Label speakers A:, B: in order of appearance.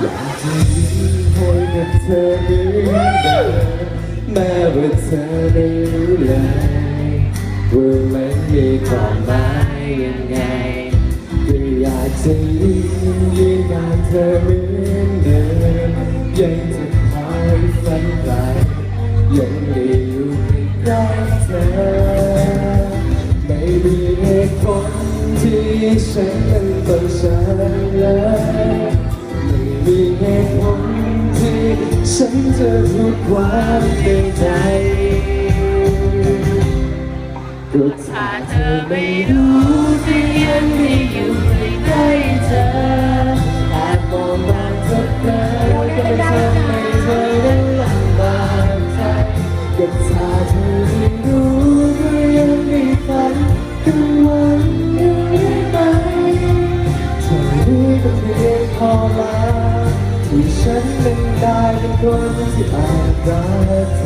A: อยากจะยิ้มให้กับเธอเหมือนเดิมแม้ว่าเธอไม่รู้เลยว่ามันมีความหมายยังไงก็อยากจะยิ้มยืนยันเธอเหมือนเดิมยังจะคอยฝันไกลยังได้อยู่ใกล้เธอไม่มีเหตุผลที่ฉันนั้นต้องใช้เลย ฉันจะทุกวันในใจก็ถ้าเธอไม่รู้ที่ยังไมีอยู่ใกล้เธออาจมองมาเธอเพ้อก็ไม่ทำให้เธอนั้นลำบากใจก็ถ้าเธอไม่รู้ก็ยังมีฝันกังวลอยู่ได้ไหมเธอรู้ก็เพียงพอแล้ว ที่ฉันเป็นได้เป็นคนที่อาจรักเธอ